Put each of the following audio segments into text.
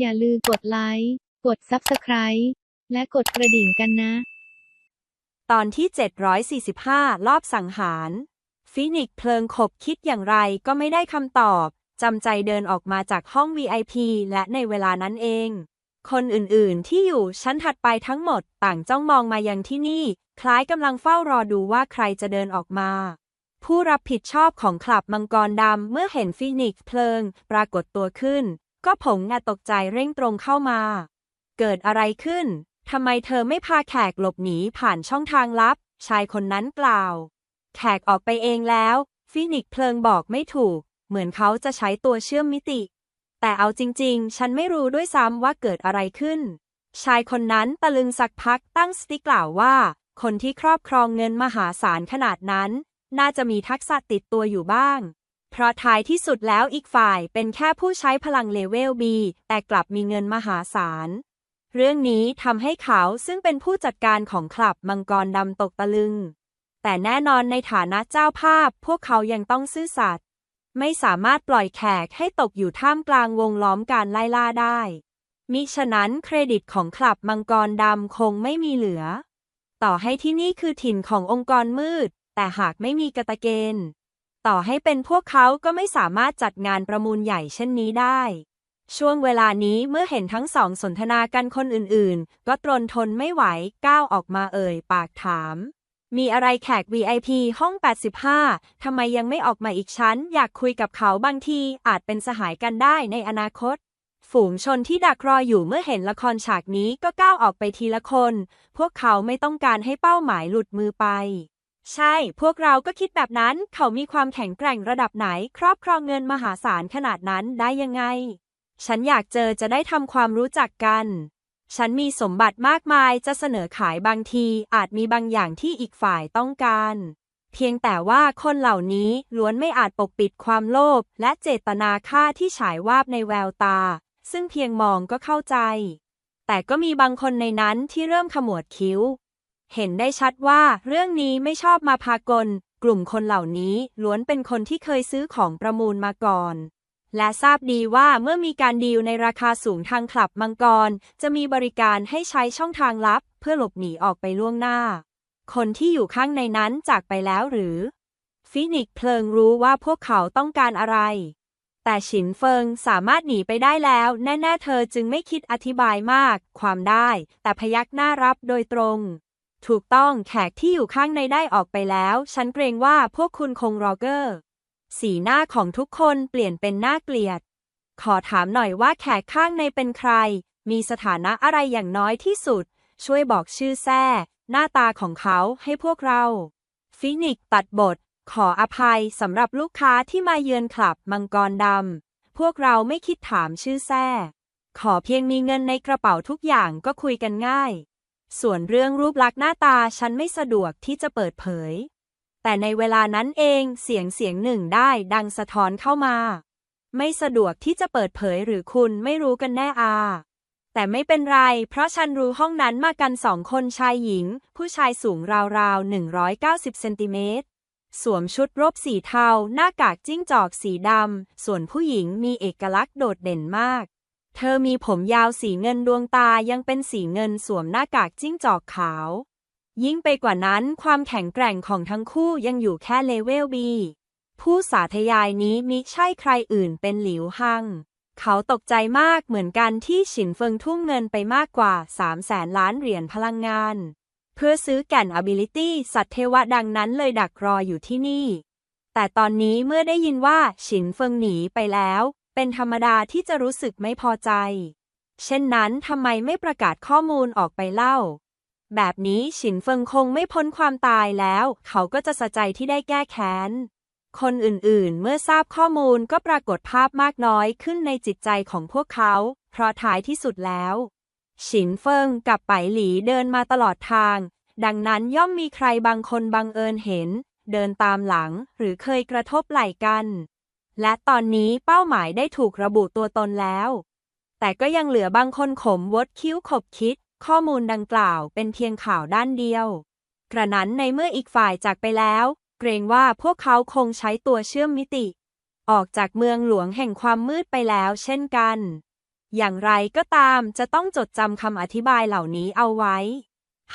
อย่าลืมกดไลค์ กด Subscribe และกดกระดิ่งกันนะ ตอนที่ 745 รอบสังหาร ฟินิกซ์เพลิงขบคิดอย่างไรก็ไม่ได้คำตอบ จำใจเดินออกมาจากห้อง VIP และในเวลานั้นเอง คนอื่นๆ ที่อยู่ชั้นถัดไปทั้งหมดต่างจ้องมองมายังที่นี่ คล้ายกำลังเฝ้ารอดูว่าใครจะเดินออกมาผู้รับผิดชอบของคลับมังกรดำเมื่อเห็นฟินิกซ์เพลิงปรากฏตัวขึ้น ก็ผงงะตกใจเร่งตรงเข้ามา เกิดอะไรขึ้น ทำไมเธอไม่พาแขกหลบหนีผ่านช่องทางลับ ชายคนนั้นกล่าว แขกออกไปเองแล้ว ฟินิกเพลิงบอกไม่ถูก เหมือนเขาจะใช้ตัวเชื่อมมิติ แต่เอาจริง ๆ ฉันไม่รู้ด้วยซ้ำว่าเกิดอะไรขึ้น ชายคนนั้นตะลึงสักพักตั้งสติกล่าวว่า คนที่ครอบครองเงินมหาศาลขนาดนั้น น่าจะมีทักษะติดตัวอยู่บ้าง เพราะท้ายที่สุดแล้วอีกฝ่ายเป็นแค่ผู้ใช้พลังเลเวลบีแต่กลับมีเงินมหาศาล เรื่องนี้ทำให้เขาซึ่งเป็นผู้จัดการของคลับมังกรดำตกตะลึง แต่แน่นอนในฐานะเจ้าภาพ พวกเขายังต้องซื่อสัตย์ไม่สามารถปล่อยแขกให้ตกอยู่ท่ามกลางวงล้อมการไล่ล่าได้ มิฉะนั้นเครดิตของคลับมังกรดำคงไม่มีเหลือ ต่อให้ที่นี่คือถิ่นขององค์กรมืด แต่หากไม่มีกตะเกณฑ์ ต่อให้เป็นพวกเขาก็ไม่สามารถจัดงานประมูลใหญ่เช่นนี้ได้ ช่วงเวลานี้เมื่อเห็นทั้งสองสนทนากันคนอื่นๆ ก็ตรนทนไม่ไหวก้าวออกมาเอ่ยปากถาม มีอะไรแขก VIP ห้อง 85 ทำไมยังไม่ออกมาอีกชั้น อยากคุยกับเขาบางทีอาจเป็นสหายกันได้ในอนาคตฝูงชนที่ดักรออยู่เมื่อเห็นละครฉากนี้ก็ก้าวออกไปทีละคน พวกเขาไม่ต้องการให้เป้าหมายหลุดมือไป ใช่ พวกเราก็คิดแบบนั้น เขามีความแข็งแกร่งระดับไหน ครอบครองเงินมหาศาลขนาดนั้นได้ยังไง ฉันอยากเจอจะได้ทำความรู้จักกัน ฉันมีสมบัติมากมายจะเสนอขายบางทีอาจมีบางอย่างที่อีกฝ่ายต้องการ เพียงแต่ว่าคนเหล่านี้ล้วนไม่อาจปกปิดความโลภและเจตนาฆ่าที่ฉายวาบในแววตา ซึ่งเพียงมองก็เข้าใจ แต่ก็มีบางคนในนั้นที่เริ่มขมวดคิ้ว เห็นได้ชัดว่าเรื่องนี้ไม่ชอบมาพากล กลุ่มคนเหล่านี้ล้วนเป็นคนที่เคยซื้อของประมูลมาก่อน และทราบดีว่าเมื่อมีการดีลในราคาสูงทางคลับมังกร จะมีบริการให้ใช้ช่องทางลับ เพื่อหลบหนีออกไปล่วงหน้า คนที่อยู่ข้างในนั้นจากไปแล้วหรือ ฟินิกเพลิงรู้ว่าพวกเขาต้องการอะไร แต่ฉินเฟิงสามารถหนีไปได้แล้ว แน่ๆเธอจึงไม่คิดอธิบายมาก ความได้ แต่พยักหน้ารับโดยตรง ถูกต้องแขกที่อยู่ข้างในได้ออกไปแล้ว ฉันเกรงว่าพวกคุณคงรอเกอร์ สีหน้าของทุกคนเปลี่ยนเป็นหน่าเกลียด ขอถามหน่อยว่าแขกข้างในเป็นใคร มีสถานะอะไรอย่างน้อยที่สุด ช่วยบอกชื่อแท้หน้าตาของเขาให้พวกเรา ฟินิกตัดบท ขออภัยสำหรับลูกค้าที่มาเยือนคลับมังกรดำ พวกเราไม่คิดถามชื่อแท้ขอเพียงมีเงินในกระเป๋าทุกอย่างก็คุยกันง่าย ส่วนเรื่องรูปลักษณ์หน้าตาฉันไม่สะดวกที่จะเปิดเผย แต่ในเวลานั้นเองเสียงเสียงหนึ่งได้ดังสะท้อนเข้ามา ไม่สะดวกที่จะเปิดเผยหรือคุณไม่รู้กันแน่อา แต่ไม่เป็นไร เพราะฉันรู้ห้องนั้นมากันสองคนชายหญิง ผู้ชายสูงราวๆ 190 เซนติเมตร สวมชุดรบสีเทา หน้ากากจิ้งจอกสีดำ ส่วนผู้หญิงมีเอกลักษณ์โดดเด่นมาก เธอมีผมยาวสีเงินดวงตายังเป็นสีเงินสวมหน้ากากจิ้งจอกขาว ยิ่งไปกว่านั้นความแข็งแกร่งของทั้งคู่ยังอยู่แค่เลเวลบีผู้สาธยายนี้มิใช่ใครอื่นเป็นหลิวฮัง เขาตกใจมากเหมือนกันที่ฉินเฟิงทุ่มเงินไปมากกว่า3แสนล้านเหรียญพลังงาน เพื่อซื้อแก่น ability สัตว์เทวะดังนั้นเลยดักรออยู่ที่นี่ แต่ตอนนี้เมื่อได้ยินว่าฉินเฟิงหนีไปแล้ว เป็นธรรมดาที่จะรู้สึกไม่พอใจ เช่นนั้นทำไมไม่ประกาศข้อมูลออกไปเล่า แบบนี้ฉินเฟิงคงไม่พ้นความตายแล้ว เขาก็จะสะใจที่ได้แก้แค้น คนอื่นๆ เมื่อทราบข้อมูลก็ปรากฏภาพมากน้อยขึ้นในจิตใจของพวกเขา เพราะท้ายที่สุดแล้ว ฉินเฟิงกับไปหลีเดินมาตลอดทาง ดังนั้นย่อมมีใครบางคนบังเอิญเห็น เดินตามหลังหรือเคยกระทบไหล่กัน และตอนนี้เป้าหมายได้ถูกระบุตัวตนแล้ว แต่ก็ยังเหลือบางคนขมวดคิ้วขบคิด ข้อมูลดังกล่าวเป็นเพียงข่าวด้านเดียว กระนั้นในเมื่ออีกฝ่ายจากไปแล้ว เกรงว่าพวกเขาคงใช้ตัวเชื่อมมิติ ออกจากเมืองหลวงแห่งความมืดไปแล้วเช่นกัน อย่างไรก็ตามจะต้องจดจำคำอธิบายเหล่านี้เอาไว้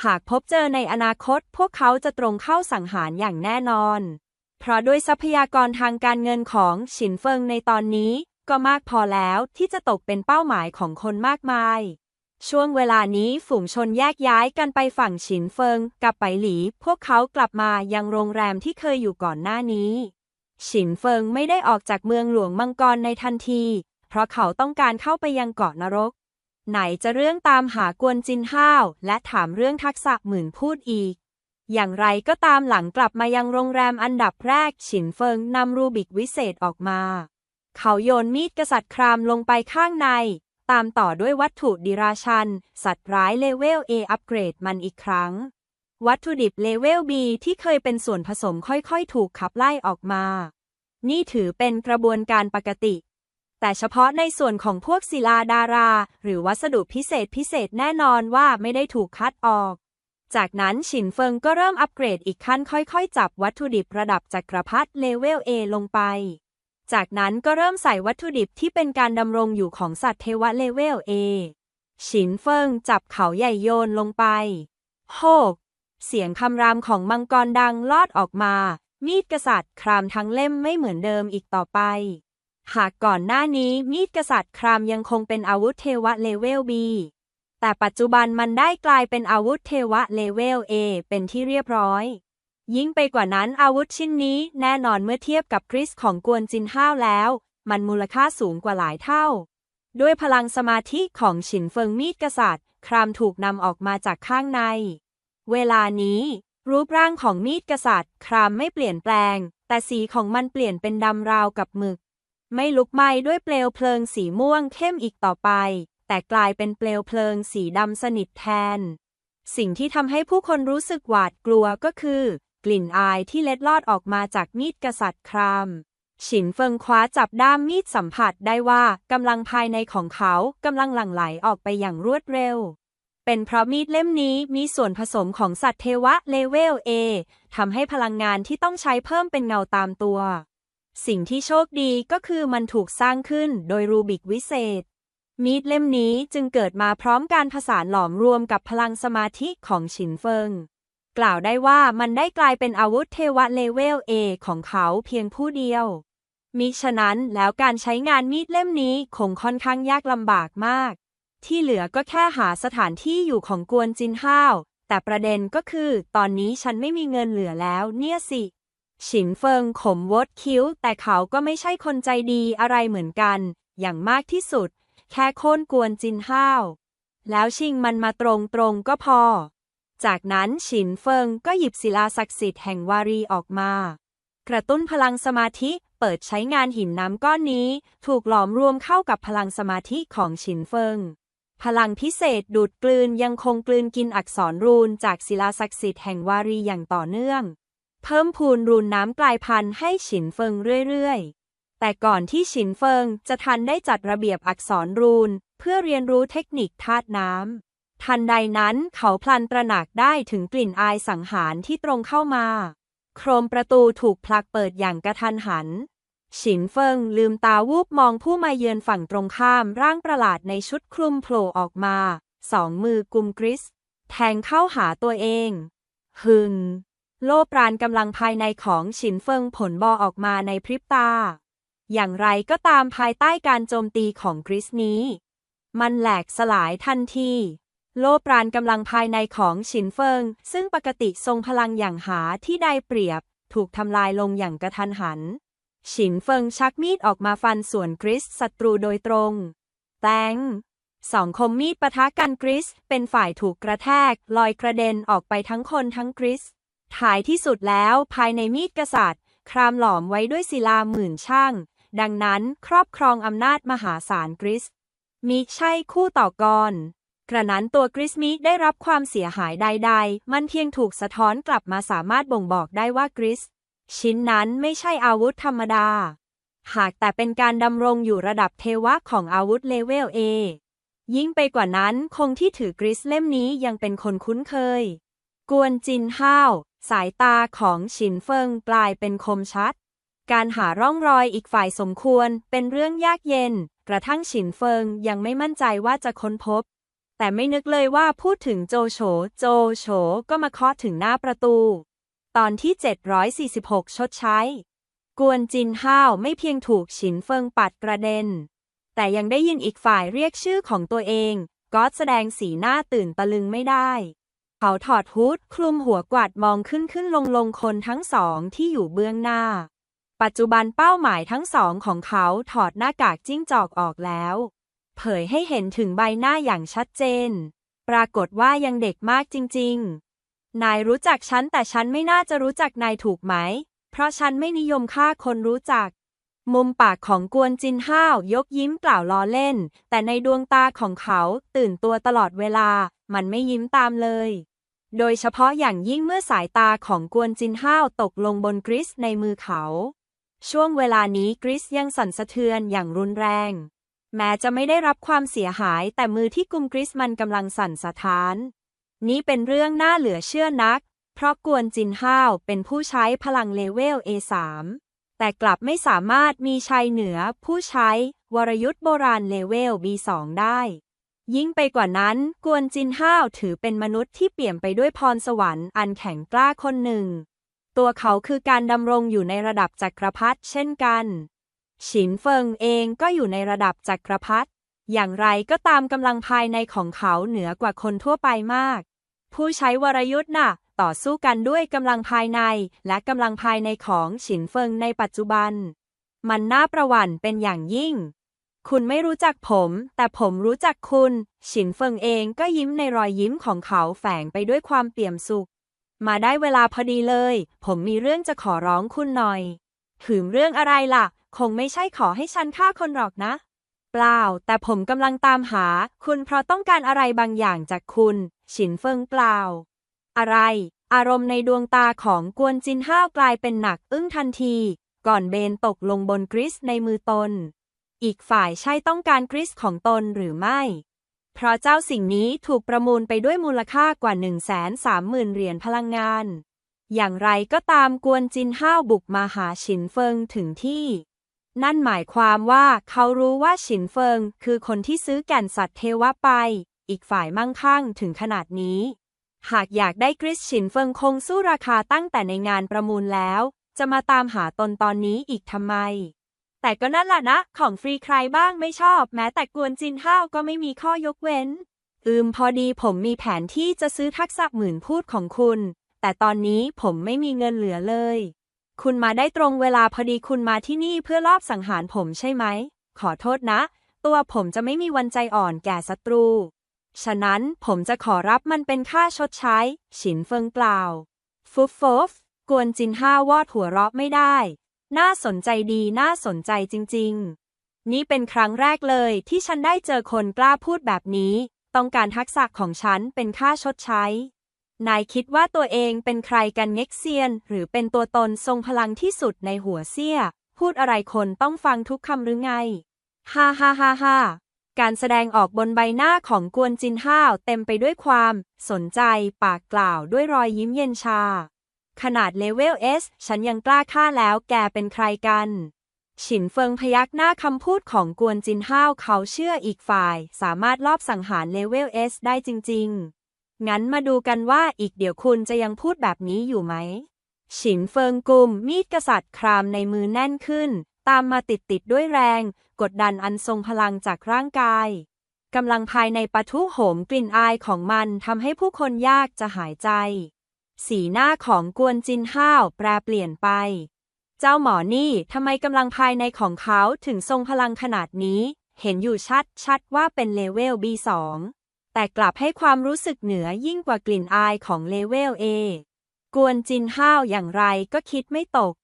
หากพบเจอในอนาคตพวกเขาจะตรงเข้าสังหารอย่างแน่นอน เพราะด้วยทรัพยากรทางการเงินของฉินเฟิงในตอนนี้ ก็มากพอแล้วที่จะตกเป็นเป้าหมายของคนมากมาย ช่วงเวลานี้ฝูงชนแยกย้ายกันไปฝั่งฉินเฟิงกับไปหลี พวกเขากลับมายังโรงแรมที่เคยอยู่ก่อนหน้านี้ ฉินเฟิงไม่ได้ออกจากเมืองหลวงมังกรในทันที เพราะเขาต้องการเข้าไปยังเกาะนรก ไหนจะเรื่องตามหากวนจินห้าวและถามเรื่องทักษะหมื่นพูดอีก อย่างไรก็ตามหลังกลับมายังโรงแรมอันดับแรก ฉินเฟิงนำรูบิกวิเศษออกมา เขาโยนมีดกษัตริย์ครามลงไปข้างใน ตามต่อด้วยวัตถุดิราชัน สัตว์ร้ายเลเวล A อัปเกรดมันอีกครั้ง วัตถุดิบเลเวล B ที่เคยเป็นส่วนผสมค่อยๆ ถูกขับไล่ออกมา นี่ถือเป็นกระบวนการปกติ แต่เฉพาะในส่วนของพวกศิลาดารา หรือวัสดุพิเศษพิเศษแน่นอนว่าไม่ได้ถูกคัดออก จากนั้นฉินเฟิงก็เริ่มอัปเกรดอีกขั้นค่อยๆ จับวัตถุดิบระดับจักรพรรดิเลเวล A ลงไป จากนั้นก็เริ่มใส่วัตถุดิบที่เป็นการดำรงอยู่ของสัตว์เทวะเลเวล A ฉินเฟิงจับเขาใหญ่โยนลงไปโฮกเสียงคำรามของมังกรดังลอดออกมา มีดกษัตริย์ครามทั้งเล่มไม่เหมือนเดิมอีกต่อไป หากก่อนหน้านี้มีดกษัตริย์ครามยังคงเป็นอาวุธเทวะเลเวล B แต่ปัจจุบันมันได้กลายเป็นอาวุธเทวะเลเวล A เป็นที่เรียบร้อย ยิ่งไปกว่านั้นอาวุธชิ้นนี้แน่นอนเมื่อเทียบกับคริสของกวนจินห้าวแล้ว มันมูลค่าสูงกว่าหลายเท่า ด้วยพลังสมาธิของฉินเฟิงมีดกษัตริย์ ครามถูกนำออกมาจากข้างใน เวลานี้ รูปร่างของมีดกษัตริย์ ครามไม่เปลี่ยนแปลง แต่สีของมันเปลี่ยนเป็นดำราวกับหมึก ไม่ลุกไหม้ด้วยเปลวเพลิงสีม่วงเข้มอีกต่อไป แต่กลายเป็นเปลวเพลิงสีดำสนิทแทน สิ่งที่ทำให้ผู้คนรู้สึกหวาดกลัวก็คือ กลิ่นอายที่เล็ดลอดออกมาจากมีดกษัตริย์ครามฉินเฟิงคว้าจับด้ามมีดสัมผัสได้ว่ากำลังภายในของเขากำลังหลั่งไหลออกไปอย่างรวดเร็ว เป็นเพราะมีดเล่มนี้มีส่วนผสมของสัตว์เทวะเลเวล A ทำให้พลังงานที่ต้องใช้เพิ่มเป็นเงาตามตัว สิ่งที่โชคดีก็คือมันถูกสร้างขึ้นโดยรูบิกวิเศษ มีดเล่มนี้จึงเกิดมาพร้อมการผสานหลอมรวมกับพลังสมาธิของฉินเฟิง กล่าวได้ว่ามันได้กลายเป็นอาวุธเทวะเลเวล A ของเขาเพียงผู้เดียว มิฉะนั้นแล้วการใช้งานมีดเล่มนี้คงค่อนข้างยากลำบากมาก ที่เหลือก็แค่หาสถานที่อยู่ของกวนจินห้าว แต่ประเด็นก็คือ ตอนนี้ฉันไม่มีเงินเหลือแล้วเนี่ยสิฉินเฟิงขมวดคิ้ว แต่เขาก็ไม่ใช่คนใจดีอะไรเหมือนกัน อย่างมากที่สุด แค่โค่นกวนจินห้าว แล้วชิงมันมาตรงๆก็พอ จากนั้นฉินเฟิงก็หยิบศิลาศักดิ์สิทธิ์แห่งวารีออกมา กระตุ้นพลังสมาธิเปิดใช้งานหินน้ำก้อนนี้ ถูกหลอมรวมเข้ากับพลังสมาธิของฉินเฟิง พลังพิเศษดูดกลืนยังคงกลืนกินอักษรรูนจากศิลาศักดิ์สิทธิ์แห่งวารีอย่างต่อเนื่อง เพิ่มพูนรูนน้ำกลายพันธุ์ให้ฉินเฟิงเรื่อยๆ แต่ก่อนที่ฉินเฟิงจะทันได้จัดระเบียบอักษรรูน เพื่อเรียนรู้เทคนิคธาตุน้ำ ทันใดนั้นเขาพลันตระหนักได้ถึงกลิ่นอายสังหารที่ตรงเข้ามา โครมประตูถูกผลักเปิดอย่างกระทันหัน ฉินเฟิงลืมตาวูบมองผู้มาเยือนฝั่งตรงข้ามร่างประหลาดในชุดคลุมโผล่ออกมา สองมือกุมกริส แทงเข้าหาตัวเองหึงโลปราณกำลังภายในของฉินเฟิงผลบอออกมาในพริบตา อย่างไรก็ตามภายใต้การโจมตีของกริสนี้ มันแหลกสลายทันที โลปราณกำลังภายในของฉินเฟิง ซึ่งปกติทรงพลังอย่างหาที่ได้เปรียบ ถูกทำลายลงอย่างกระทันหัน ฉินเฟิงชักมีดออกมาฟันส่วนกริสศัตรูโดยตรง แตงสองคมมีดปะทะกันกริส เป็นฝ่ายถูกกระแทก ลอยกระเด็นออกไปทั้งคนทั้งกริสท้ายที่สุดแล้วภายในมีดกษัตริย์ ครามหลอมไว้ด้วยศิลาหมื่นช่าง ดังนั้นครอบครองอำนาจมหาศาลกริสมิใช่คู่ต่อกรกระนั้นตัวกริสมิได้รับความเสียหายใด ๆ มันเพียงถูกสะท้อนกลับมาสามารถบ่งบอกได้ว่ากริส ชิ้นนั้นไม่ใช่อาวุธธรรมดา หากแต่เป็นการดำรงอยู่ระดับเทวะของอาวุธเลเวล A ยิ่งไปกว่านั้นคงที่ถือกริสเล่มนี้ยังเป็นคนคุ้นเคย กวนจินห้าว สายตาของฉินเฟิงกลายเป็นคมชัด การหาร่องรอยอีกฝ่ายสมควรเป็นเรื่องยากเย็น กระทั่งฉินเฟิงยังไม่มั่นใจว่าจะค้นพบ แต่ไม่นึกเลยว่าพูดถึงโจโฉ โจโฉก็มาเคาะถึงหน้าประตู ตอนที่ 746 ชดใช้ กวนจินห้าวไม่เพียงถูกฉินเฟิงปัดกระเด็น แต่ยังได้ยินอีกฝ่ายเรียกชื่อของตัวเองก็แสดงสีหน้าตื่นตะลึงไม่ได้ เขาถอดฮูดคลุมหัวกวาดมองขึ้นขึ้นลงลงคนทั้งสองที่อยู่เบื้องหน้า ปัจจุบันเป้าหมายทั้งสองของเขาถอดหน้ากากจิ้งจอกออกแล้ว เผยให้เห็นถึงใบหน้าอย่างชัดเจน ปรากฏว่ายังเด็กมากจริง ๆ นายรู้จักฉันแต่ฉันไม่น่าจะรู้จักนายถูกไหม เพราะฉันไม่นิยมฆ่าคนรู้จัก มุมปากของกวนจินห้าวยกยิ้มกล่าวล้อเล่น แต่ในดวงตาของเขาตื่นตัวตลอดเวลา มันไม่ยิ้มตามเลยโดยเฉพาะอย่างยิ่งเมื่อสายตาของกวนจินห้าวตกลงบนกริสในมือเขา ช่วงเวลานี้กริสยังสั่นสะเทือนอย่างรุนแรง แม้จะไม่ได้รับความเสียหายแต่มือที่กุมกริสมันกำลังสั่นสะท้าน นี้เป็นเรื่องน่าเหลือเชื่อนัก เพราะกวนจินห้าวเป็นผู้ใช้พลังเลเวล A3 แต่กลับไม่สามารถมีชัยเหนือผู้ใช้วรยุทธ์โบราณเลเวล B2 ได้ ยิ่งไปกว่านั้นกวนจินห้าวถือเป็นมนุษย์ที่เปี่ยมไปด้วยพรสวรรค์อันแข็งกล้าคนหนึ่ง ตัวเขาคือการดำรงอยู่ในระดับจักรพรรดิเช่นกัน ฉินเฟิงเองก็อยู่ในระดับจักรพรรดิ อย่างไรก็ตามกำลังภายในของเขาเหนือกว่าคนทั่วไปมาก ผู้ใช้วรยุทธ์น่ะ ต่อสู้กันด้วยกำลังภายในและกำลังภายในของฉินเฟิงในปัจจุบัน มันน่าประหวั่นเป็นอย่างยิ่ง คุณไม่รู้จักผม แต่ผมรู้จักคุณ ฉินเฟิงเองก็ยิ้มในรอยยิ้มของเขาแฝงไปด้วยความเปี่ยมสุข มาได้เวลาพอดีเลย ผมมีเรื่องจะขอร้องคุณหน่อยถืมเรื่องอะไรล่ะ คงไม่ใช่ขอให้ฉันฆ่าคนหรอกนะ เปล่า แต่ผมกำลังตามหา คุณเพราะต้องการอะไรบางอย่างจากคุณ ฉินเฟิงเปล่า อะไร อารมณ์ในดวงตาของกวนจินห้าวกลายเป็นหนักอึ้งทันที ก่อนเบนตกลงบนกริสในมือตน อีกฝ่ายใช่ต้องการกริสของตนหรือไม่ เพราะเจ้าสิ่งนี้ถูกประมูลไปด้วยมูลค่ากว่า 1 3 0 0 0 0 เหรียญพลังงาน อย่างไรก็ตามกวนจินห้าวบุกมาหาฉินเฟิงถึงที่ นั่นหมายความว่าเขารู้ว่าฉินเฟิงคือคนที่ซื้อแก่นสัตว์เทวะไป อีกฝ่ายมั่งคั่งถึงขนาดนี้ หากอยากได้กริสฉินเฟิงคงสู้ราคาตั้งแต่ในงานประมูลแล้ว จะมาตามหาตนตอนนี้อีกทำไม แต่ก็นั่นแหละนะ ของฟรีใครบ้างไม่ชอบ แม้แต่กวนจินห้าวก็ไม่มีข้อยกเว้น อืมพอดีผมมีแผนที่จะซื้อทักษะหมื่นพูดของคุณ แต่ตอนนี้ผมไม่มีเงินเหลือเลย คุณมาได้ตรงเวลาพอดีคุณมาที่นี่เพื่อลอบสังหารผมใช่ไหม ขอโทษนะ ตัวผมจะไม่มีวันใจอ่อนแก่ศัตรู ฉะนั้นผมจะขอรับมันเป็นค่าชดใช้ ฉินเฟิงกล่าวฟุฟฟฟกวนจินห้าวอดหัวเราะไม่ได้ น่าสนใจดีน่าสนใจจริง ๆ นี่เป็นครั้งแรกเลยที่ฉันได้เจอคนกล้าพูดแบบนี้ ต้องการทักษะของฉันเป็นค่าชดใช้ นายคิดว่าตัวเองเป็นใครกันเง็กเซียน หรือเป็นตัวตนทรงพลังที่สุดในหัวเสี้ย พูดอะไรคนต้องฟังทุกคำหรือไง ฮ่าฮ่าฮ่าฮ่าการแสดงออกบนใบหน้าของกวนจินห้าวเต็มไปด้วยความ สนใจปากกล่าวด้วยรอยยิ้มเย็นชา ขนาดเลเวล S ฉันยังกล้าฆ่าแล้วแกเป็นใครกัน ฉินเฟิงพยักหน้าคำพูดของกวนจินห้าวเขาเชื่ออีกฝ่าย สามารถลอบสังหารเลเวล S ได้จริง ๆ งั้นมาดูกันว่าอีกเดี๋ยวคุณจะยังพูดแบบนี้อยู่ไหม ฉินเฟิงกลุ่มมีดกษัตริย์ครามในมือแน่นขึ้น ตามมาติดติดด้วยแรง กดดันอันทรงพลังจากร่างกายกำลังภายในปะทุโหมกลิ่นอายของมันทำให้ผู้คนยากจะหายใจ สีหน้าของกวนจินห้าวแปรเปลี่ยนไป เจ้าหมอนี่ทำไมกำลังภายในของเขาถึงทรงพลังขนาดนี้ เห็นอยู่ชัดชัดว่าเป็นเลเวล B2 แต่กลับให้ความรู้สึกเหนือยิ่งกว่ากลิ่นอายของเลเวล A กวนจินห้าวอย่างไรก็คิดไม่ตก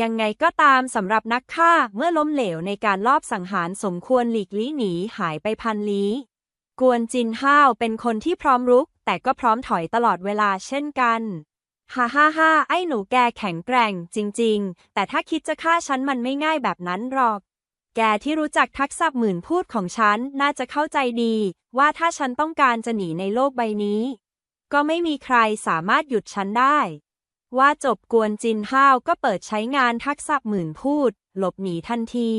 ยังไงก็ตามสำหรับนักฆ่าเมื่อล้มเหลวในการลอบสังหารสมควรหลีกลี่หนีหายไปพันลี้ กวนจินห้าวเป็นคนที่พร้อมรุก แต่ก็พร้อมถอยตลอดเวลาเช่นกันฮ่าฮ่าฮ่าไอ้หนูแกแข็งแกร่ง จริง ๆ แต่ถ้าคิดจะฆ่าฉันมันไม่ง่ายแบบนั้นหรอก แกที่รู้จักทักษะหมื่นพูดของฉันน่าจะเข้าใจดี ว่าถ้าฉันต้องการจะหนีในโลกใบนี้ ก็ไม่มีใครสามารถหยุดฉันได้ ว่าจบกวนจินห้าวก็เปิดใช้งานทักษะหมื่นพูด หลบหนีทันที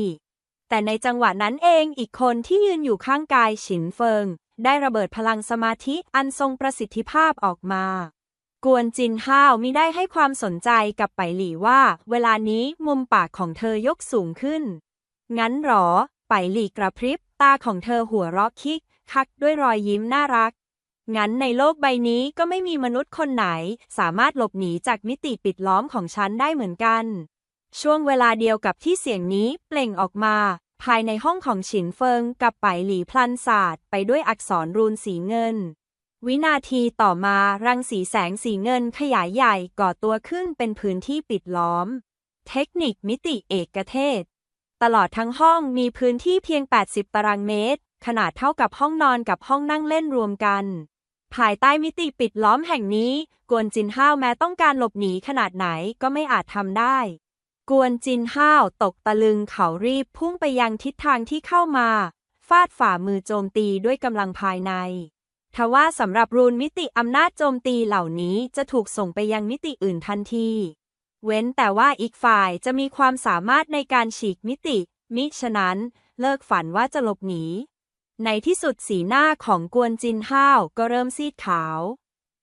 แต่ในจังหวะนั้นเองอีกคนที่ยืนอยู่ข้างกายฉินเฟิง ได้ระเบิดพลังสมาธิอันทรงประสิทธิภาพออกมา กวนจินห้าวมิได้ให้ความสนใจกับไปหลี่ว่า เวลานี้มุมปากของเธอยกสูงขึ้น งั้นหรอ ไปหลี่กระพริบ ตาของเธอหัวเราะคิก คักด้วยรอยยิ้มน่ารัก งั้นในโลกใบนี้ก็ไม่มีมนุษย์คนไหน สามารถหลบหนีจากมิติปิดล้อมของฉันได้เหมือนกันช่วงเวลาเดียวกับที่เสียงนี้เปล่งออกมา ภายในห้องของฉินเฟิงกับไปหลีพลันศาสตร์ไปด้วยอักษรรูนสีเงิน วินาทีต่อมารังสีแสงสีเงินขยายใหญ่ก่อตัวขึ้นเป็นพื้นที่ปิดล้อม เทคนิคมิติเอกเทศ ตลอดทั้งห้องมีพื้นที่เพียง 80 ตารางเมตร ขนาดเท่ากับห้องนอนกับห้องนั่งเล่นรวมกัน ภายใต้มิติปิดล้อมแห่งนี้ กวนจินห้าวแม้ต้องการหลบหนีขนาดไหนก็ไม่อาจทำได้ กวนจินห้าวตกตะลึงเขารีบพุ่งไปยังทิศทางที่เข้ามา ฟาดฝ่ามือโจมตีด้วยกำลังภายใน ทว่าสำหรับรูนมิติอำนาจโจมตีเหล่านี้จะถูกส่งไปยังมิติอื่นทันที เว้นแต่ว่าอีกฝ่ายจะมีความสามารถในการฉีกมิติ มิฉะนั้น เลิกฝันว่าจะหลบหนี ในที่สุดสีหน้าของกวนจินห้าวก็เริ่มซีดขาว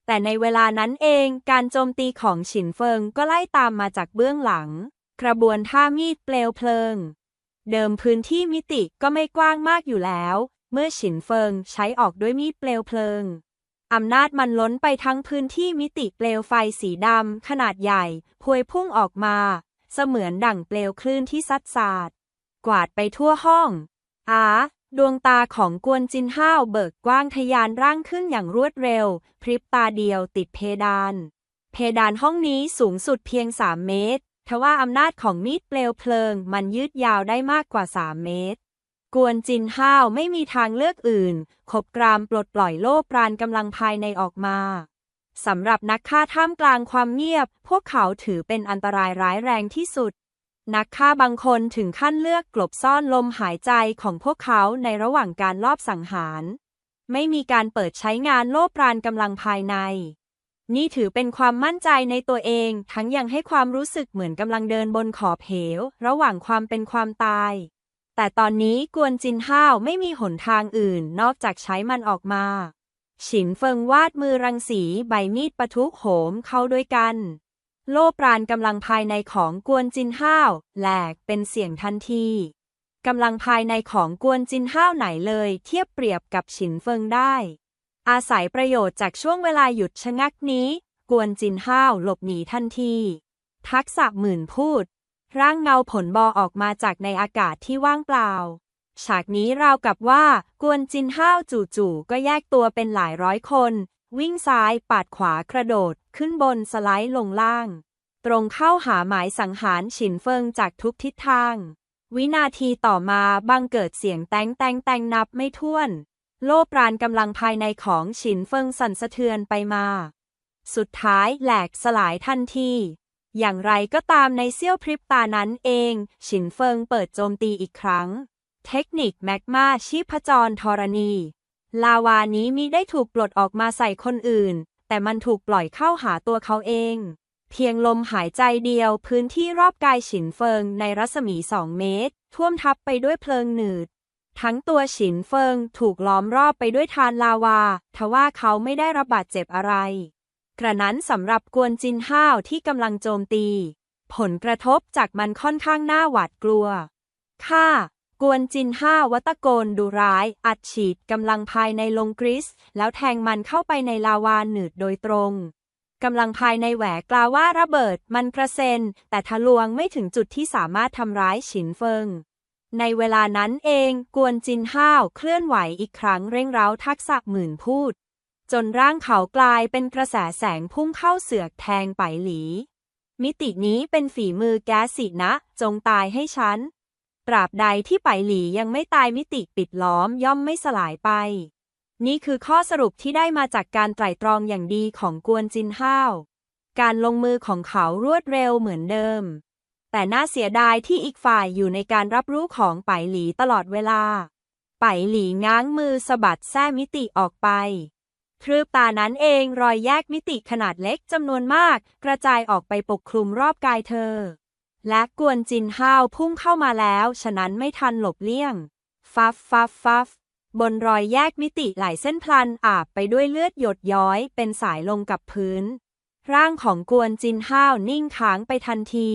แต่ในเวลานั้นเองการโจมตีของฉินเฟิงก็ไล่ตามมาจากเบื้องหลัง กระบวนท่ามีดเปลวเพลิง เดิมพื้นที่มิติก็ไม่กว้างมากอยู่แล้ว เมื่อฉินเฟิงใช้ออกด้วยมีดเปลวเพลิงอำนาจมันล้นไปทั้งพื้นที่มิติเปลวไฟสีดำขนาดใหญ่พวยพุ่งออกมา เสมือนดั่งเปลวคลื่นที่ซัดสาด กวาดไปทั่วห้อง อาดวงตาของกวนจินห้าวเบิกกว้างทะยานร่างขึ้นอย่างรวดเร็ว พริบตาเดียวติดเพดาน เพดานห้องนี้สูงสุดเพียง3เมตร ทว่าอำนาจของมีดเปลวเพลิง มันยืดยาวได้มากกว่า 3 เมตร กวนจินห้าวไม่มีทางเลือกอื่น ขบกรามปลดปล่อยโล่ปราณกำลังภายในออกมาสำหรับนักฆ่าท่ามกลางความเงียบ พวกเขาถือเป็นอันตรายร้ายแรงที่สุด นักฆ่าบางคนถึงขั้นเลือกกลบซ่อนลมหายใจของพวกเขาในระหว่างการลอบสังหาร ไม่มีการเปิดใช้งานโล่ปราณกำลังภายใน นี่ถือเป็นความมั่นใจในตัวเอง ทั้งยังให้ความรู้สึกเหมือนกำลังเดินบนขอบเหว ระหว่างความเป็นความตาย แต่ตอนนี้กวนจินห้าวไม่มีหนทางอื่น นอกจากใช้มันออกมา ฉินเฟิงวาดมือรังสีใบมีดปะทุโหมเข้าด้วยกัน โล่ปราณกำลังภายในของกวนจินห้าวแหลกเป็นเสียงทันทีกำลังภายในของกวนจินห้าวไหนเลย เทียบเปรียบกับฉินเฟิงได้ อาศัยประโยชน์จากช่วงเวลาหยุดชะงักนี้ กวนจินห้าวหลบหนีทันที ทักษะหมื่นพูด ร่างเงาผลบอออกมาจากในอากาศที่ว่างเปล่า ฉากนี้ราวกับว่า กวนจินห้าวจู่ๆก็แยกตัวเป็นหลายร้อยคน วิ่งซ้ายปาดขวากระโดด ขึ้นบนสไลด์ลงล่าง ตรงเข้าหาหมายสังหารฉินเฟิงจากทุกทิศทาง วินาทีต่อมาบังเกิดเสียงแตงแตงแตงนับไม่ถ้วน โล่ปราณกำลังภายในของฉินเฟิงสั่นสะเทือนไปมา สุดท้ายแหลกสลายทันทีอย่างไรก็ตามในเสี้ยวพริบตานั้นเอง ฉินเฟิงเปิดโจมตีอีกครั้ง เทคนิคแมกมาชีพจรธรณี ลาวานี้มิได้ถูกปลดออกมาใส่คนอื่น แต่มันถูกปล่อยเข้าหาตัวเขาเอง เพียงลมหายใจเดียวพื้นที่รอบกายฉินเฟิงในรัศมีสองเมตร ท่วมทับไปด้วยเพลิงหนืด ทั้งตัวฉินเฟิงถูกล้อมรอบไปด้วยทานลาวา ทว่าเขาไม่ได้รับบาดเจ็บอะไร กระนั้นสำหรับกวนจินห้าวที่กำลังโจมตี ผลกระทบจากมันค่อนข้างน่าหวาดกลัว ค่ากวนจินห้าวัตะโกนดูร้าย อัดฉีดกำลังภายในลงกริส แล้วแทงมันเข้าไปในลาวาหนืดโดยตรงกำลังภายในแหวกกล่าวว่าระเบิดมันกระเซ็น แต่ทะลวงไม่ถึงจุดที่สามารถทำร้ายฉินเฟิง ในเวลานั้นเอง กวนจินห้าวเคลื่อนไหวอีกครั้งเร่งเร้าทักษะหมื่นพูด จนร่างเขากลายเป็นกระแสแสงพุ่งเข้าเสือกแทงไปหลี มิตินี้เป็นฝีมือแกสินะ จงตายให้ฉัน ตราบใดที่ไปหลียังไม่ตายมิติปิดล้อมย่อมไม่สลายไป นี่คือข้อสรุปที่ได้มาจากการไตร่ตรองอย่างดีของกวนจินห้าว การลงมือของเขารวดเร็วเหมือนเดิม แต่น่าเสียดายที่อีกฝ่ายอยู่ในการรับรู้ของไปหลีตลอดเวลา ไปหลีง้างมือสะบัดแส้มิติออกไปพรืบตานั้นเองรอยแยกมิติขนาดเล็กจำนวนมาก กระจายออกไปปกคลุมรอบกายเธอ และกวนจินห้าวพุ่งเข้ามาแล้ว ฉะนั้นไม่ทันหลบเลี่ยง ฟัฟฟัฟฟัฟบนรอยแยกมิติหลายเส้นพลันอาบไปด้วยเลือดหยดย้อยเป็นสายลงกับพื้น ร่างของกวนจินห้าวนิ่งค้างไปทันที